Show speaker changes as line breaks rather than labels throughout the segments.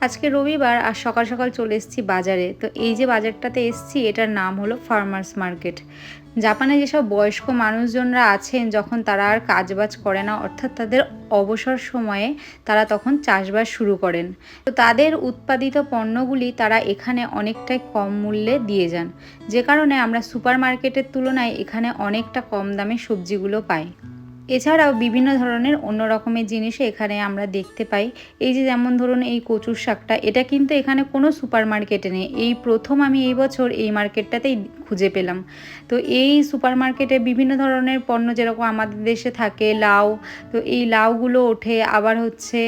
আজকে রবিবার আর সকাল সকাল চলে এসেছি বাজারে। তো এই যে বাজারটাতে এসেছি, এটার নাম হলো ফার্মার্স মার্কেট জাপানে যেসব বয়স্ক মানুষজনরা আছেন, যখন তারা আর কাজবাজ করে না, অর্থাৎ তাদের অবসর সময়ে তারা তখন চাষবাস শুরু করেন। তো তাদের উৎপাদিত পণ্যগুলি তারা এখানে অনেকটাই কম মূল্যে দিয়ে যান। যে কারণে আমরা সুপার মার্কেটের তুলনায় এখানে অনেকটা কম দামে সবজিগুলো পাই। এছাড়াও বিভিন্ন ধরনের অন্য রকমের জিনিসও এখানে আমরা দেখতে পাই। এই যে যেমন ধরুন এই কচুর শাকটা, এটা কিন্তু এখানে কোনো সুপার মার্কেটে নেই। এই প্রথম আমি এই বছর এই মার্কেটটাতেই খুঁজে পেলাম। তো এই সুপার মার্কেটে বিভিন্ন ধরনের পণ্য যেরকম আমাদের দেশে থাকে লাউ, তো এই লাউগুলো ওঠে। আবার হচ্ছে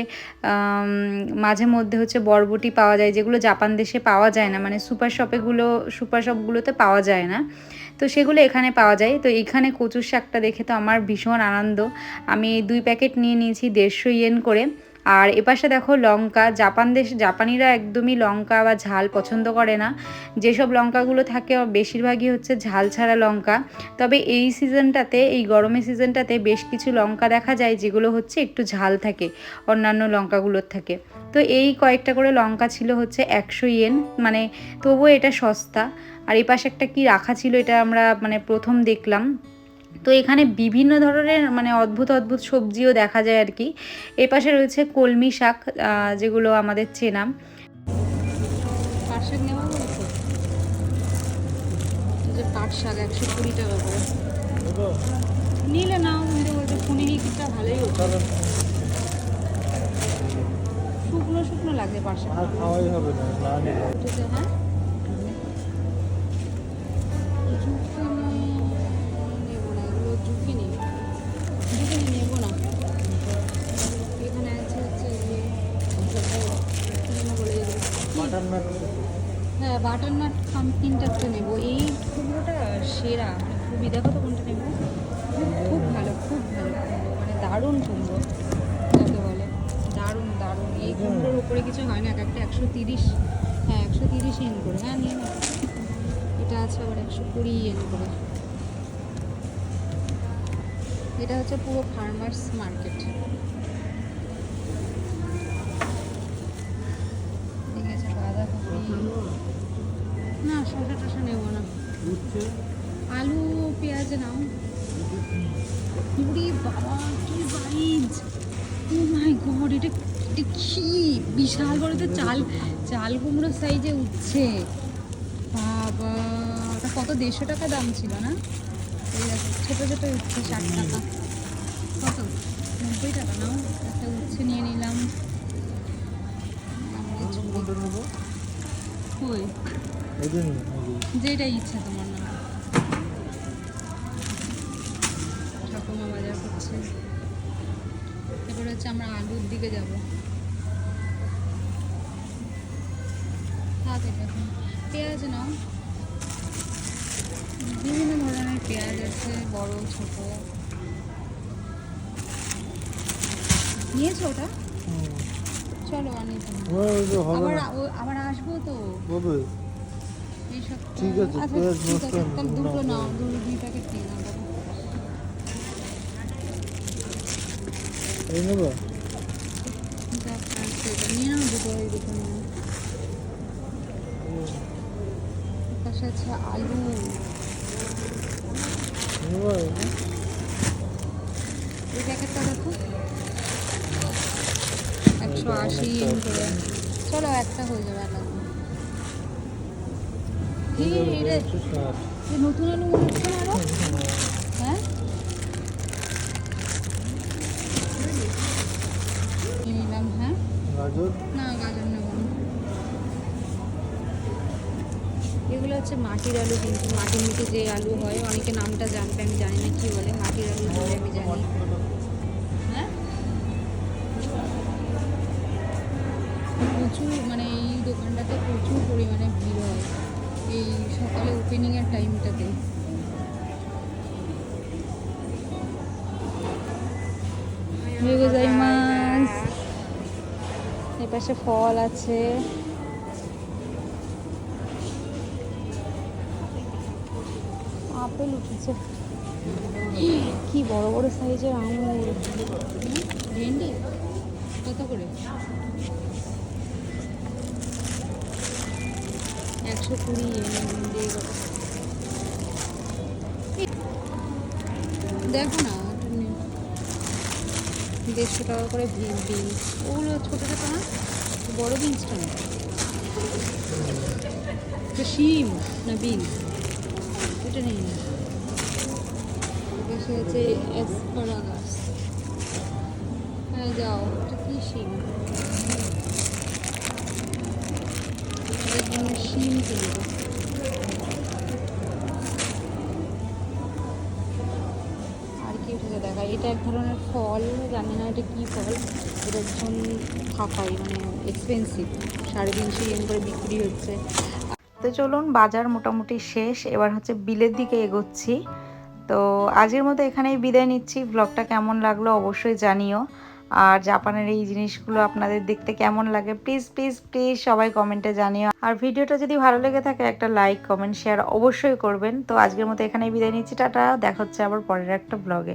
মাঝে মধ্যে হচ্ছে বরবটি পাওয়া যায়, যেগুলো জাপান দেশে পাওয়া যায় না। মানে সুপার শপেগুলো সুপার শপগুলোতে পাওয়া যায় না। তো সেগুলো এখানে পাওয়া যায়। তো এখানে কচুর শাকটা দেখে তো আমার ভীষণ আনন্দ আমি দুই প্যাকেট নিয়ে নিয়েছি দেড়শো ইয়েন করে। আর এপাশে দেখো লঙ্কা, জাপান দেশ, জাপানিরা একদমই লঙ্কা বা ঝাল পছন্দ করে না। যেসব লঙ্কাগুলো থাকে বেশিরভাগই হচ্ছে ঝাল ছাড়া লঙ্কা। তবে এই সিজনটাতে, এই গরমের সিজনটাতে বেশ কিছু লঙ্কা দেখা যায়, যেগুলো হচ্ছে একটু ঝাল থাকে, অন্যান্য লঙ্কাগুলোর থাকে। তো এই কয়েকটা করে লঙ্কা ছিল হচ্ছে একশো ইয়েন মানে তবুও এটা সস্তা। আর এই পাশে একটা কি রাখা ছিল, এটা আমরা মানে প্রথম দেখলাম। তো এখানে বিভিন্ন ধরনের মানে অদ্ভুত অদ্ভুত সবজিও দেখা যায় আর কি। এই পাশে রয়েছে কলমি শাক যেগুলো আমাদের চেনা।
পাট শাক নেওয়া বলছো পাট শাক একশো কুড়ি টাকা করে। নিলে নাও কিন্তু বলছে ফুনিরিটা ভালোই হতো। শুকনো শুকনো লাগছে পাট শাক।
খাওয়াই হবে না
হ্যাঁ? এগুলো হ্যাঁ বাটার নাট খাম তিনটা নেব। এই কুমড়োটা সেরা মানে খুবই, দেখো তো কোনটা নেব? খুব ভালো খুব ভালো মানে দারুণ কুমড়ো, যাকে বলে। দারুণ দারুণ। এই কুমড়োর উপরে কিছু হয় না, এক একটা একশো তিরিশ হ্যাঁ একশো তিরিশ ইন করে হ্যাঁ নিয়ে এটা আছে আবার একশো কুড়ি ইন করে। এটা হচ্ছে পুরো ফার্মার্স মার্কেট শসা টসা নেব না। আলু পেঁয়াজ নাও। উরি বাবা কি সাইজ ও মাই গড এটা এটা কি বিশাল বড় তো চাল। চাল কুমড়োর সাইজে উঠছে বাবা ওটা কত? দেড়শো টাকা দাম ছিল না? এই ছোটো ছোটো উঠছে ষাট টাকা। কত? নব্বই টাকা নাও। একটা উচ্ছে নিয়ে নিলাম। কই। যেটা ইচ্ছা তোমার না ঠাকুমা বাজার করছে। এবার হচ্ছে আমরা আলুর দিকে যাব। পেঁয়াজ নাও। বিভিন্ন ধরনের পেঁয়াজ আছে বড় ছোট। নিয়েছো ওটা? চলো
হবে
আবার আবার আসব তো?
ঠিক আছে,
আচ্ছা
পেঁয়াজ
দুটো
নাও,
নাও দুটো দুই প্যাকেট নিয়ে নাও।
এই নেব?
নিয়ে দুটো এই দুটো নিয়ে নাও পাশে আছে আলু
নেব? এই
প্যাকেটটা দেখো। একশো আশি করে। চলো একটা হয়ে যাবে নতুন আলু মনে হচ্ছে না আরও? হ্যাঁ? নিলাম হ্যাঁ?
গাজর।
না গাজর নেব এগুলো হচ্ছে মাটির আলু কিন্তু মাটির নিচে যে আলু হয় অনেকে নামটা জানবে আমি জানি না কি বলে মাটির আলু বলে আমি জানি। হ্যাঁ? প্রচুর মানে এই দোকানটাতে ওপেনিংয়ের টাইমটাতে এপাশে ফল আছে। আপেল উঠেছে। কি বড় বড় সাইজের আঙুর। ভেন্ডি? কত করে? একশো কুড়ি দেখো না দেড়শো টাকা করে বিনস ওগুলো ছোটো ছোটো না, বড় বিনসটা না। শিম না বিনস এটা নেই। না পাশে আছে হ্যাঁ যাও, এটা কি শিম? আর কি দেখা এটা এক ধরনের ফল জানি না এটা কী ফল এটা ভীষণ থাকাই মানে এক্সপেন্সিভ সাড়ে তিনশো ইয়েন করে বিক্রি হচ্ছে
তো চলুন, বাজার মোটামুটি শেষ। এবার হচ্ছে বিলের দিকে এগোচ্ছি। তো আজকের মতো এখানেই বিদায় নিচ্ছি। ব্লগটা কেমন লাগল অবশ্যই জানিও। আর জাপানের এই জিনিসগুলো আপনাদের দেখতে কেমন লাগে প্লিজ প্লিজ প্লিজ সবাই কমেন্টে জানিও। আর ভিডিওটা যদি ভালো লেগে থাকে, একটা লাইক কমেন্ট শেয়ার অবশ্যই করবেন। তো আজকের মতো এখানেই বিদায় নিচ্ছি, টাটা, দেখা হচ্ছে আবার পরের একটা ব্লগে